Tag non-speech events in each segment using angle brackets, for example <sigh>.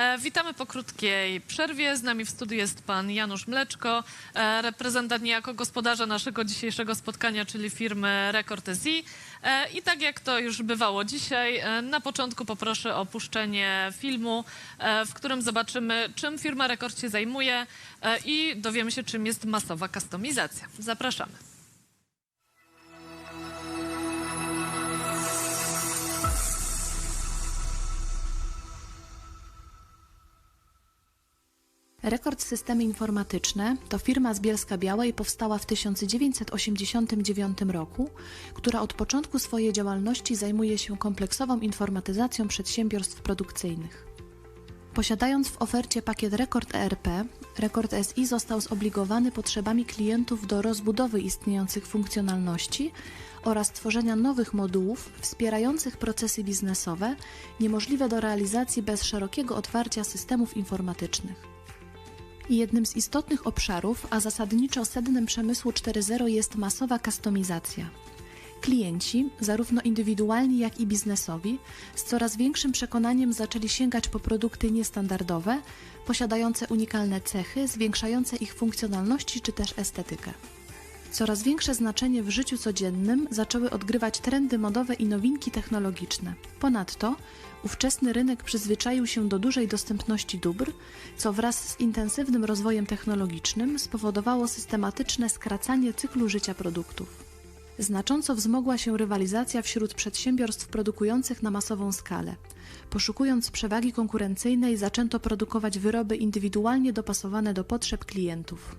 E, Witamy po krótkiej przerwie. Z nami w studiu jest pan Janusz Mleczko, e, reprezentant niejako gospodarza naszego dzisiejszego spotkania, czyli firmy Rekord SI. E, I tak jak to już bywało dzisiaj, na początku poproszę o puszczenie filmu, w którym zobaczymy, czym firma Rekord się zajmuje i dowiemy się, czym jest masowa kustomizacja. Zapraszamy. Rekord Systemy Informatyczne to firma z Bielska Białej powstała w 1989 roku, która od początku swojej działalności zajmuje się kompleksową informatyzacją przedsiębiorstw produkcyjnych. Posiadając w ofercie pakiet Rekord ERP, Rekord SI został zobligowany potrzebami klientów do rozbudowy istniejących funkcjonalności oraz tworzenia nowych modułów wspierających procesy biznesowe niemożliwe do realizacji bez szerokiego otwarcia systemów informatycznych. Jednym z istotnych obszarów, a zasadniczo sednem przemysłu 4.0 jest masowa kustomizacja. Klienci, zarówno indywidualni, jak i biznesowi, z coraz większym przekonaniem zaczęli sięgać po produkty niestandardowe, posiadające unikalne cechy, zwiększające ich funkcjonalności czy też estetykę. Coraz większe znaczenie w życiu codziennym zaczęły odgrywać trendy modowe i nowinki technologiczne. Ponadto ówczesny rynek przyzwyczaił się do dużej dostępności dóbr, co wraz z intensywnym rozwojem technologicznym spowodowało systematyczne skracanie cyklu życia produktów. Znacząco wzmogła się rywalizacja wśród przedsiębiorstw produkujących na masową skalę. Poszukując przewagi konkurencyjnej, zaczęto produkować wyroby indywidualnie dopasowane do potrzeb klientów.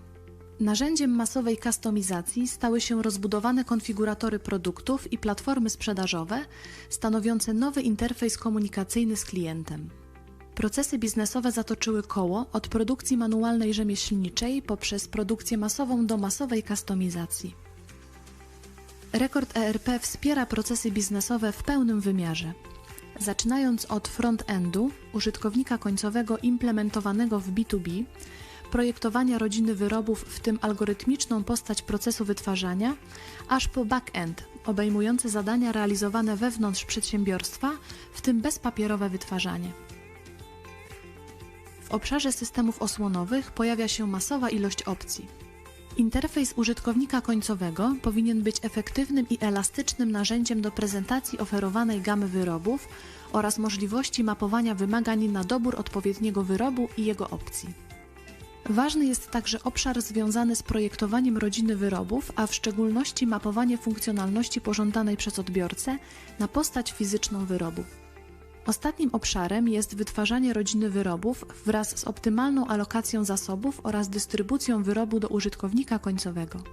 Narzędziem masowej kustomizacji stały się rozbudowane konfiguratory produktów i platformy sprzedażowe, stanowiące nowy interfejs komunikacyjny z klientem. Procesy biznesowe zatoczyły koło od produkcji manualnej rzemieślniczej poprzez produkcję masową do masowej kustomizacji. Rekord ERP wspiera procesy biznesowe w pełnym wymiarze. Zaczynając od front-endu, użytkownika końcowego implementowanego w B2B, projektowania rodziny wyrobów, w tym algorytmiczną postać procesu wytwarzania, aż po back-end, obejmujące zadania realizowane wewnątrz przedsiębiorstwa, w tym bezpapierowe wytwarzanie. W obszarze systemów osłonowych pojawia się masowa ilość opcji. Interfejs użytkownika końcowego powinien być efektywnym i elastycznym narzędziem do prezentacji oferowanej gamy wyrobów oraz możliwości mapowania wymagań na dobór odpowiedniego wyrobu i jego opcji. Ważny jest także obszar związany z projektowaniem rodziny wyrobów, a w szczególności mapowanie funkcjonalności pożądanej przez odbiorcę na postać fizyczną wyrobu. Ostatnim obszarem jest wytwarzanie rodziny wyrobów wraz z optymalną alokacją zasobów oraz dystrybucją wyrobu do użytkownika końcowego.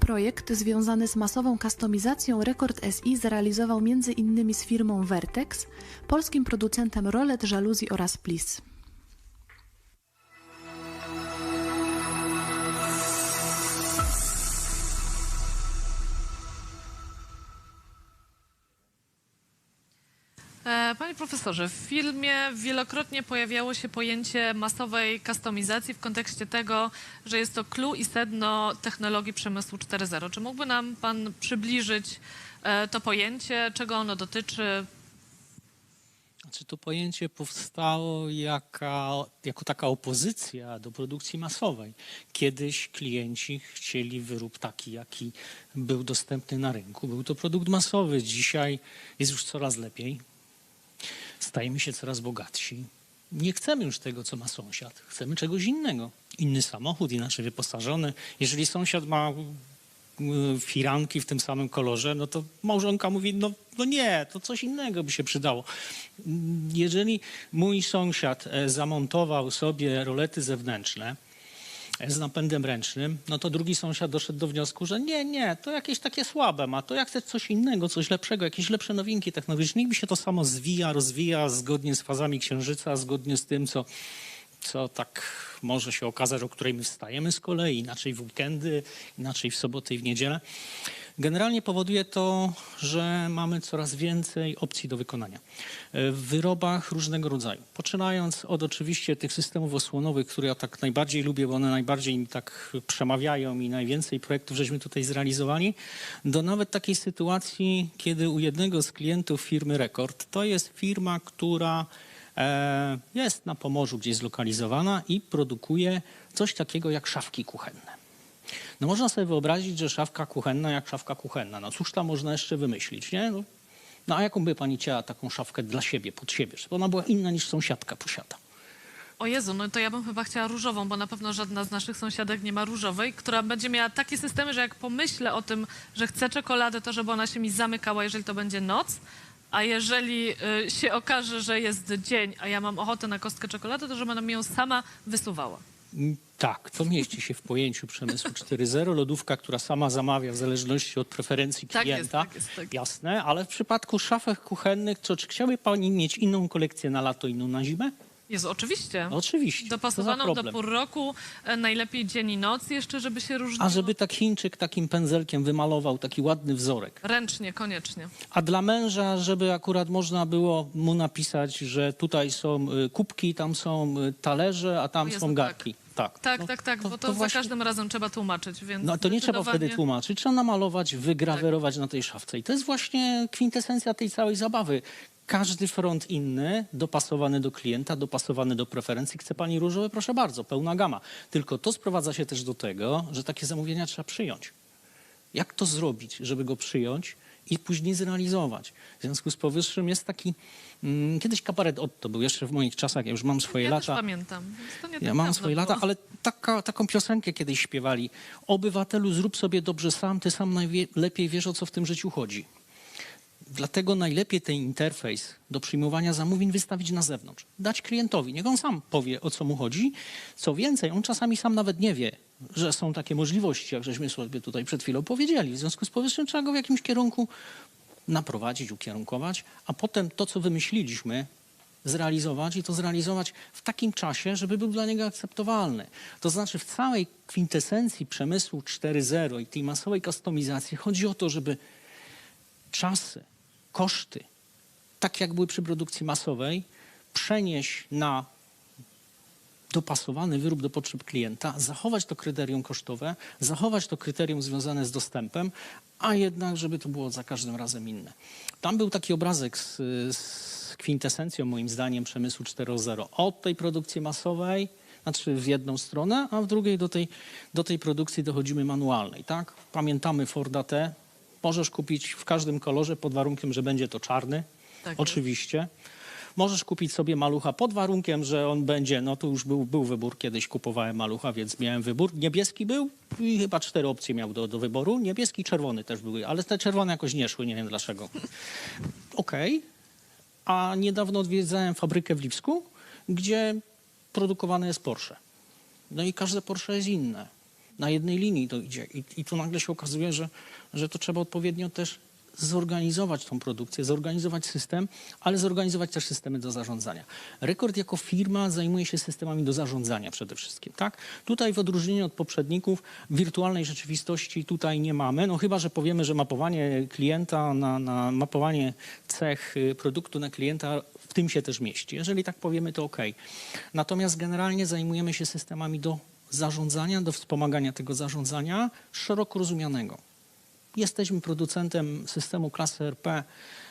Projekt związany z masową kustomizacją Rekord SI zrealizował m.in. z firmą Vertex, polskim producentem rolet, żaluzji oraz plis. Panie profesorze, w filmie wielokrotnie pojawiało się pojęcie masowej kustomizacji w kontekście tego, że jest to clue i sedno technologii przemysłu 4.0. Czy mógłby nam pan przybliżyć e, to pojęcie, czego ono dotyczy? Znaczy to pojęcie powstało jaka, jako taka opozycja do produkcji masowej. Kiedyś klienci chcieli wyrób taki, jaki był dostępny na rynku. Był to produkt masowy. Dzisiaj jest już coraz lepiej. Stajemy się coraz bogatsi. Nie chcemy już tego, co ma sąsiad. Chcemy czegoś innego. Inny samochód, inaczej wyposażony. Jeżeli sąsiad ma y, firanki w tym samym kolorze, no to małżonka mówi, no, no nie, to coś innego by się przydało. Jeżeli mój sąsiad e, zamontował sobie rolety zewnętrzne z napędem ręcznym, no to drugi sąsiad doszedł do wniosku, że nie, nie, to jakieś takie słabe ma, to ja chcę coś innego, coś lepszego, jakieś lepsze nowinki technologiczne. Mi się to samo zwija, rozwija zgodnie z fazami księżyca, zgodnie z tym, co, co tak może się okazać, o której my wstajemy z kolei, inaczej w weekendy, inaczej w soboty i w niedzielę. Generalnie powoduje to, że mamy coraz więcej opcji do wykonania e, w wyrobach różnego rodzaju. Poczynając od oczywiście tych systemów osłonowych, które ja tak najbardziej lubię, bo one najbardziej mi tak przemawiają i najwięcej projektów żeśmy tutaj zrealizowali, do nawet takiej sytuacji, kiedy u jednego z klientów firmy Rekord, to jest firma, która e, jest na Pomorzu gdzieś zlokalizowana i produkuje coś takiego jak szafki kuchenne. No można sobie wyobrazić, że szafka kuchenna jak szafka kuchenna. No cóż tam można jeszcze wymyślić, nie? No, no a jaką by pani chciała taką szafkę dla siebie, pod siebie, żeby ona była inna niż sąsiadka posiada? O Jezu, no to ja bym chyba chciała różową, bo na pewno żadna z naszych sąsiadek nie ma różowej, która będzie miała takie systemy, że jak pomyślę o tym, że chcę czekoladę, to żeby ona się mi zamykała, jeżeli to będzie noc, a jeżeli y, się okaże, że jest dzień, a ja mam ochotę na kostkę czekolady, to żeby ona mi ją sama wysuwała. Tak, to mieści się w pojęciu przemysłu 4.0. Lodówka, która sama zamawia w zależności od preferencji Tak jest, klienta. tak jest, tak. Jasne, ale w przypadku szafek kuchennych, to czy chciałaby pani mieć inną kolekcję na lato, inną na zimę? Jezu, oczywiście. No, oczywiście. za Dopasowaną do pór roku, e, najlepiej dzień i noc jeszcze, żeby się różniło. A żeby tak Chińczyk takim pędzelkiem wymalował taki ładny wzorek. Ręcznie, koniecznie. A dla męża, żeby akurat można było mu napisać, że tutaj są y, kubki, tam są y, talerze, a tam Jezu, są tak. garki. Tak, Tak, No, tak, tak, bo to, to za właśnie- każdym razem trzeba tłumaczyć, więc No to nie trzeba wtedy tłumaczyć, trzeba namalować, wygrawerować na tej szafce. I to jest właśnie kwintesencja tej całej zabawy. Każdy front inny, dopasowany do klienta, dopasowany do preferencji. Chce pani różowe? Proszę bardzo, pełna gama. Tylko to sprowadza się też do tego, że takie zamówienia trzeba przyjąć. Jak to zrobić, żeby go przyjąć i później zrealizować? W związku z powyższym jest taki... Mm, kiedyś kabaret Otto był jeszcze w moich czasach, ja już mam swoje Ja lata. też pamiętam. Ja tak mam swoje było. lata, ale taka, taką piosenkę kiedyś śpiewali. Obywatelu, zrób sobie dobrze sam, ty sam najlepiej wiesz, o co w tym życiu chodzi. Dlatego najlepiej ten interfejs do przyjmowania zamówień wystawić na zewnątrz. Dać klientowi, niech on sam powie, o co mu chodzi. Co więcej, on czasami sam nawet nie wie, że są takie możliwości, jak żeśmy sobie tutaj przed chwilą powiedzieli. W związku z powyższym trzeba go w jakimś kierunku naprowadzić, ukierunkować, a potem to, co wymyśliliśmy, zrealizować i to zrealizować w takim czasie, żeby był dla niego akceptowalny. To znaczy w całej kwintesencji przemysłu 4.0 i tej masowej kustomizacji chodzi o to, żeby czasy, koszty, tak jak były przy produkcji masowej, przenieść na dopasowany wyrób do potrzeb klienta, zachować to kryterium kosztowe, zachować to kryterium związane z dostępem, a jednak, żeby to było za każdym razem inne. Tam był taki obrazek z, z kwintesencją, moim zdaniem, przemysłu 4.0. Od tej produkcji masowej, znaczy w jedną stronę, a w drugiej do tej, do tej produkcji dochodzimy manualnej. Tak? Pamiętamy Forda T. Możesz kupić w każdym kolorze pod warunkiem, że będzie to czarny. Tak. Oczywiście. Możesz kupić sobie malucha pod warunkiem, że on będzie, no to już był, był wybór, kiedyś kupowałem malucha, więc miałem wybór. Niebieski był i chyba cztery opcje miał do, do wyboru. Niebieski i czerwony też były, ale te czerwone jakoś nie szły, nie wiem dlaczego. Okej. A niedawno odwiedzałem fabrykę w Lipsku, gdzie produkowane jest Porsche. No i każde Porsche jest inne. Na jednej linii to idzie. I, i tu nagle się okazuje, że, że to trzeba odpowiednio też zorganizować tą produkcję, zorganizować system, ale zorganizować też systemy do zarządzania. Rekord jako firma zajmuje się systemami do zarządzania przede wszystkim. Tak? Tutaj w odróżnieniu od poprzedników wirtualnej rzeczywistości tutaj nie mamy, no chyba, że powiemy, że mapowanie klienta na, na mapowanie cech y, produktu na klienta w tym się też mieści. Jeżeli tak powiemy, to ok. Natomiast generalnie zajmujemy się systemami do zarządzania, do wspomagania tego zarządzania szeroko rozumianego. Jesteśmy producentem systemu klasy RP.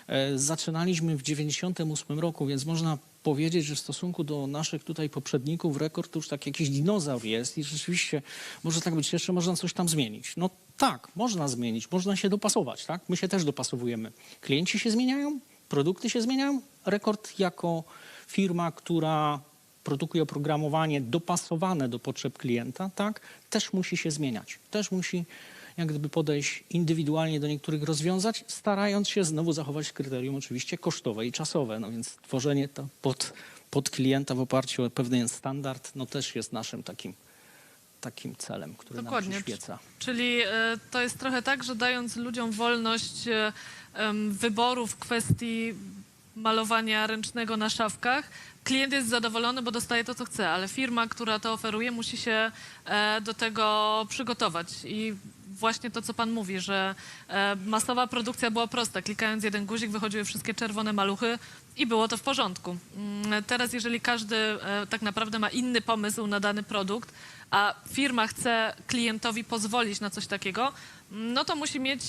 E, Zaczynaliśmy w 1998 roku, więc można powiedzieć, że w stosunku do naszych tutaj poprzedników rekord to już tak jakiś dinozaur jest i rzeczywiście może tak być, jeszcze można coś tam zmienić. No tak, można zmienić, można się dopasować, tak? My się też dopasowujemy. Klienci się zmieniają, produkty się zmieniają. Rekord jako firma, która produkuje oprogramowanie dopasowane do potrzeb klienta, tak, też musi się zmieniać. Też musi jak gdyby podejść indywidualnie do niektórych rozwiązać, starając się znowu zachować kryterium oczywiście kosztowe i czasowe. No więc tworzenie to pod, pod klienta w oparciu o pewien standard, no też jest naszym takim, takim celem, który Dokładnie. nam przyświeca. Czyli e, to jest trochę tak, że dając ludziom wolność e, wyboru w kwestii malowania ręcznego na szafkach, klient jest zadowolony, bo dostaje to, co chce, ale firma, która to oferuje, musi się e, do tego przygotować. I właśnie to, co pan mówi, że e, masowa produkcja była prosta. Klikając jeden guzik, wychodziły wszystkie czerwone maluchy i było to w porządku. Mm, Teraz, jeżeli każdy e, tak naprawdę ma inny pomysł na dany produkt, a firma chce klientowi pozwolić na coś takiego, no to musi mieć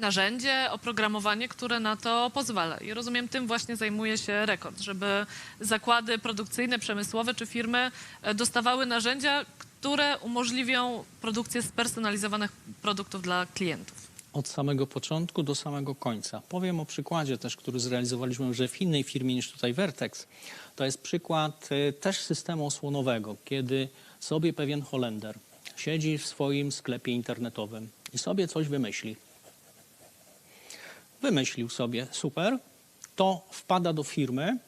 narzędzie, oprogramowanie, które na to pozwala. I rozumiem, tym właśnie zajmuje się rekord, żeby zakłady produkcyjne, przemysłowe czy firmy e, dostawały narzędzia, które umożliwią produkcję spersonalizowanych produktów dla klientów. Od samego początku do samego końca. Powiem o przykładzie też, który zrealizowaliśmy już w innej firmie niż tutaj Vertex. To jest przykład y, też systemu osłonowego, kiedy sobie pewien Holender siedzi w swoim sklepie internetowym i sobie coś wymyśli. Wymyślił sobie, super, to wpada do firmy,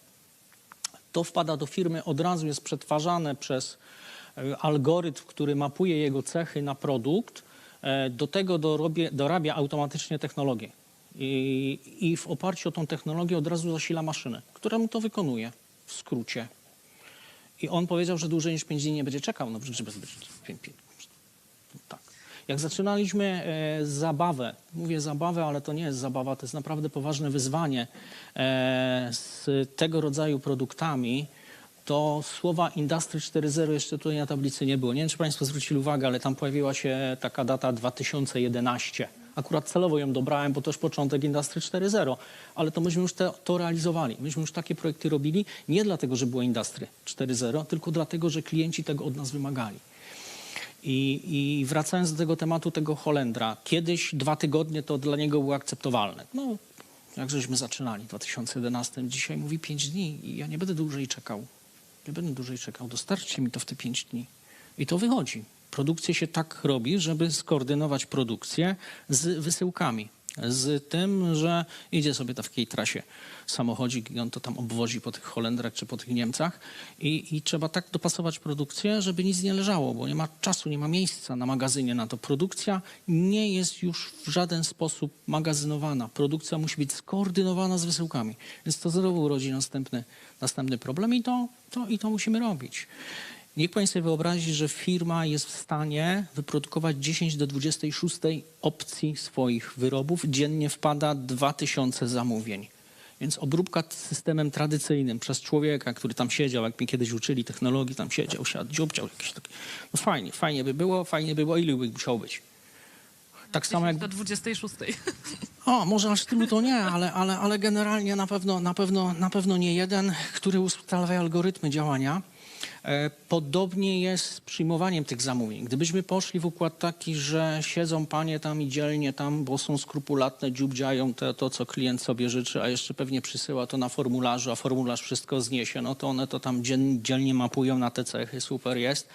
to wpada do firmy, od razu jest przetwarzane przez e, algorytm, który mapuje jego cechy na produkt, e, do tego dorobie, dorabia automatycznie technologię. I, I w oparciu o tą technologię od razu zasila maszynę, która mu to wykonuje w skrócie. I on powiedział, że dłużej niż 5 dni nie będzie czekał. No, żeby, pię- pię- tak. Jak zaczynaliśmy e, zabawę, mówię zabawę, ale to nie jest zabawa, to jest naprawdę poważne wyzwanie e, z tego rodzaju produktami, to słowa Industry 4.0 jeszcze tutaj na tablicy nie było. Nie wiem, czy Państwo zwrócili uwagę, ale tam pojawiła się taka data 2011. Akurat celowo ją dobrałem, bo to już początek Industry 4.0, ale to myśmy już te, to realizowali. Myśmy już takie projekty robili nie dlatego, że było Industry 4.0, tylko dlatego, że klienci tego od nas wymagali. I, I wracając do tego tematu tego Holendra, kiedyś dwa tygodnie to dla niego było akceptowalne. No, jak żeśmy zaczynali w 2011, dzisiaj mówi pięć dni i ja nie będę dłużej czekał. Nie będę dłużej czekał, dostarczcie mi to w te pięć dni. I to wychodzi. Produkcję się tak robi, żeby skoordynować produkcję z wysyłkami. Z tym, że idzie sobie w takiej trasie samochodzik i on to tam obwozi po tych Holendrach czy po tych Niemcach i, i trzeba tak dopasować produkcję, żeby nic nie leżało, bo nie ma czasu, nie ma miejsca na magazynie na to. Produkcja nie jest już w żaden sposób magazynowana. Produkcja musi być skoordynowana z wysyłkami. Więc to znowu urodzi następny, następny problem i to, to, i to musimy robić. Niech pani sobie wyobrazi, że firma jest w stanie wyprodukować 10 do 26 opcji swoich wyrobów. Dziennie wpada 2000 zamówień. Więc obróbka systemem tradycyjnym przez człowieka, który tam siedział, jak mi kiedyś uczyli technologii, tam siedział, siadł, dziobciał jakiś taki. No fajnie, fajnie by było, fajnie by było, ile by musiało być. Tak samo jak Do 26. <laughs> o, może aż tylu to nie, ale, ale, ale generalnie na pewno, na, pewno, na pewno nie jeden, który ustala algorytmy działania. E, Podobnie jest z przyjmowaniem tych zamówień. Gdybyśmy poszli w układ taki, że siedzą panie tam i dzielnie tam, bo są skrupulatne, dziubdziają to, to, co klient sobie życzy, a jeszcze pewnie przysyła to na formularzu, a formularz wszystko zniesie, no to one to tam dzielnie mapują na te cechy, super jest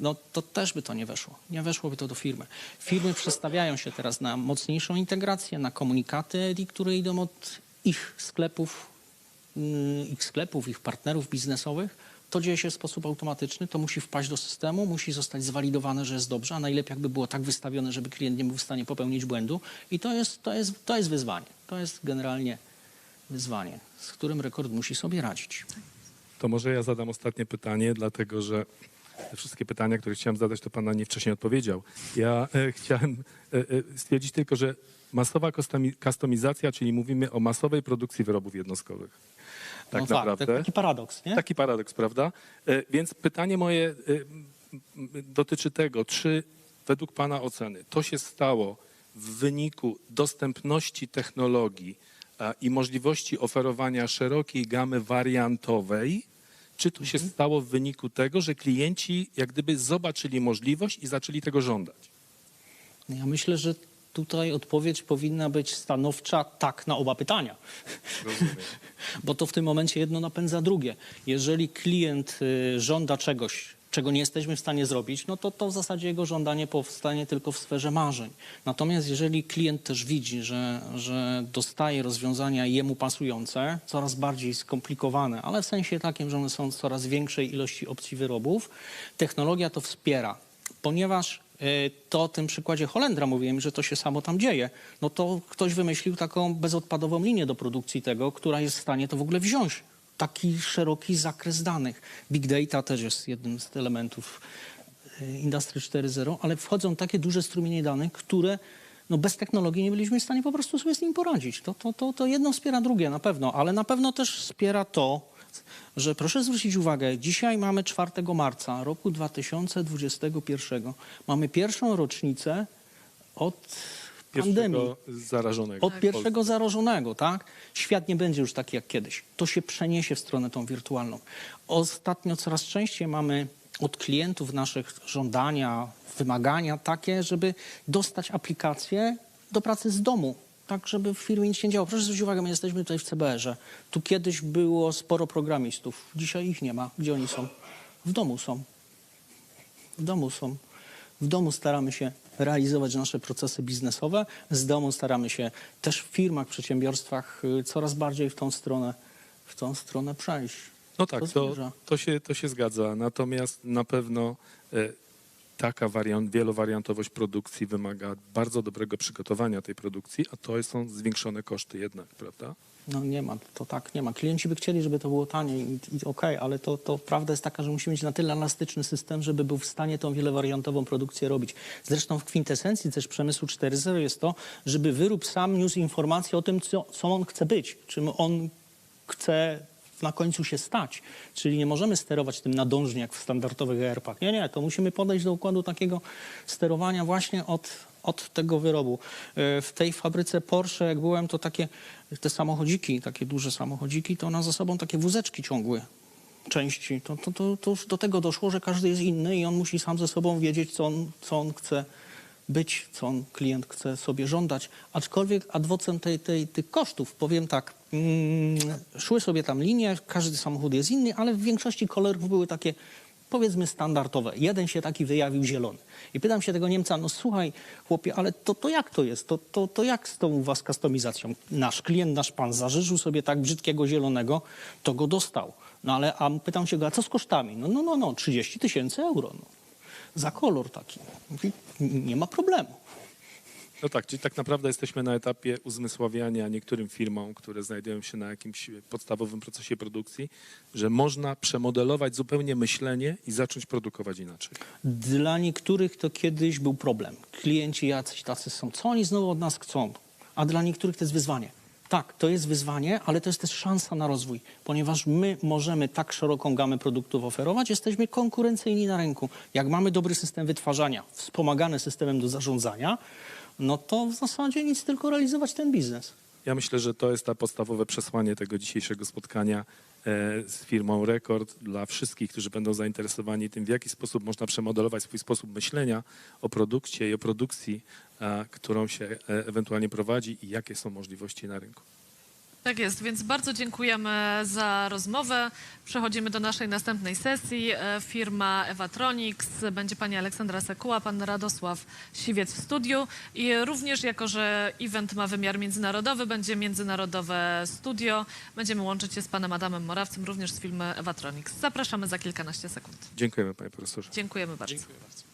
no to też by to nie weszło. Nie weszłoby to do firmy. Firmy przestawiają się teraz na mocniejszą integrację, na komunikaty które idą od ich sklepów, mm, ich sklepów, ich partnerów biznesowych. To dzieje się w sposób automatyczny, to musi wpaść do systemu, musi zostać zwalidowane, że jest dobrze, a najlepiej jakby było tak wystawione, żeby klient nie był w stanie popełnić błędu. I to jest, to jest, to jest wyzwanie. To jest generalnie wyzwanie, z którym rekord musi sobie radzić. To może ja zadam ostatnie pytanie, dlatego że wszystkie pytania, które chciałem zadać, to pan na nie wcześniej odpowiedział. Ja e, chciałem e, e, stwierdzić tylko, że masowa kustomi- kustomizacja, czyli mówimy o masowej produkcji wyrobów jednostkowych. Tak no naprawdę. Tak, taki paradoks, nie? Taki paradoks, prawda? Więc pytanie moje dotyczy tego, czy według Pana oceny to się stało w wyniku dostępności technologii i możliwości oferowania szerokiej gamy wariantowej, czy to się stało w wyniku tego, że klienci jak gdyby zobaczyli możliwość i zaczęli tego żądać? Ja myślę, że tutaj odpowiedź powinna być stanowcza tak na oba pytania. Rozumiem. <laughs> Bo to w tym momencie jedno napędza drugie. Jeżeli klient y, żąda czegoś, czego nie jesteśmy w stanie zrobić, no to, to w zasadzie jego żądanie powstanie tylko w sferze marzeń. Natomiast jeżeli klient też widzi, że, że dostaje rozwiązania jemu pasujące, coraz bardziej skomplikowane, ale w sensie takim, że one są coraz większej ilości opcji wyrobów, technologia to wspiera. Ponieważ y, to o tym przykładzie Holendra mówiłem, że to się samo tam dzieje, no to ktoś wymyślił taką bezodpadową linię do produkcji tego, która jest w stanie to w ogóle wziąć. Taki szeroki zakres danych. Big data też jest jednym z elementów y, Industry 4.0, ale wchodzą takie duże strumienie danych, które no bez technologii nie byliśmy w stanie po prostu sobie z nim poradzić. To, to, to, to jedno wspiera drugie na pewno, ale na pewno też wspiera to, że proszę zwrócić uwagę, dzisiaj mamy 4 marca roku 2021. Mamy pierwszą rocznicę od pandemii. Zarażonego. Od pierwszego zarażonego, tak? Świat nie będzie już taki jak kiedyś. To się przeniesie w stronę tą wirtualną. Ostatnio coraz częściej mamy od klientów naszych żądania, wymagania takie, żeby dostać aplikację do pracy z domu. Tak, żeby w firmie nic nie działo. Proszę zwrócić uwagę, my jesteśmy tutaj w CBR-ze. Tu kiedyś było sporo programistów. Dzisiaj ich nie ma. Gdzie oni są? W domu są. W domu są. W domu staramy się realizować nasze procesy biznesowe. Z domu staramy się też w firmach, przedsiębiorstwach y, coraz bardziej w tą stronę, w tą stronę przejść. No tak, To to, to, się, to się zgadza. Natomiast na pewno e, taka wariant, wielowariantowość produkcji wymaga bardzo dobrego przygotowania tej produkcji, a to są zwiększone koszty jednak, prawda? No nie ma, to tak nie ma. Klienci by chcieli, żeby to było taniej i, i okej, ale to, to prawda jest taka, że musimy mieć na tyle elastyczny system, żeby był w stanie tą wielowariantową produkcję robić. Zresztą w kwintesencji też przemysłu 4.0 jest to, żeby wyrób sam niósł informację o tym, co, co on chce być, czym on chce na końcu się stać. Czyli nie możemy sterować tym nadążnie jak w standardowych ERP-ach. Nie, nie, to musimy podejść do układu takiego sterowania właśnie od, od tego wyrobu. E, W tej fabryce Porsche, jak byłem, to takie te samochodziki, takie duże samochodziki, to one za sobą takie wózeczki ciągły części. To, to, to, to już do tego doszło, że każdy jest inny i on musi sam ze sobą wiedzieć, co on, co on chce być, co on, klient chce sobie żądać. Aczkolwiek adwocem tej, tej, tych kosztów, powiem tak, szły sobie tam linie, każdy samochód jest inny, ale w większości kolorów były takie powiedzmy standardowe. Jeden się taki wyjawił zielony. I pytam się tego Niemca, no słuchaj chłopie, ale to, to jak to jest? To, to, to jak z tą u was kustomizacją? Nasz klient, nasz pan zażyczył sobie tak brzydkiego zielonego, to go dostał. No ale a pytam się go, a co z kosztami? No, no, no, no 30 tysięcy euro. No. Za kolor taki. Nie ma problemu. No tak, czyli tak naprawdę jesteśmy na etapie uzmysławiania niektórym firmom, które znajdują się na jakimś podstawowym procesie produkcji, że można przemodelować zupełnie myślenie i zacząć produkować inaczej. Dla niektórych to kiedyś był problem. Klienci jacyś tacy są. Co oni znowu od nas chcą? A dla niektórych to jest wyzwanie. Tak, to jest wyzwanie, ale to jest też szansa na rozwój, ponieważ my możemy tak szeroką gamę produktów oferować, jesteśmy konkurencyjni na rynku. Jak mamy dobry system wytwarzania, wspomagany systemem do zarządzania, no to w zasadzie nic, tylko realizować ten biznes. Ja myślę, że to jest to podstawowe przesłanie tego dzisiejszego spotkania e, z firmą Rekord dla wszystkich, którzy będą zainteresowani tym, w jaki sposób można przemodelować swój sposób myślenia o produkcie i o produkcji, którą się e, ewentualnie prowadzi i jakie są możliwości na rynku. Tak jest, więc bardzo dziękujemy za rozmowę. Przechodzimy do naszej następnej sesji. E, Firma Evatronics, będzie pani Aleksandra Sekuła, pan Radosław Siwiec w studiu i również jako, że event ma wymiar międzynarodowy, będzie międzynarodowe studio. Będziemy łączyć się z panem Adamem Morawcem, również z firmy Evatronics. Zapraszamy za kilkanaście sekund. Dziękujemy panie profesorze. Dziękujemy bardzo. Dziękuję bardzo.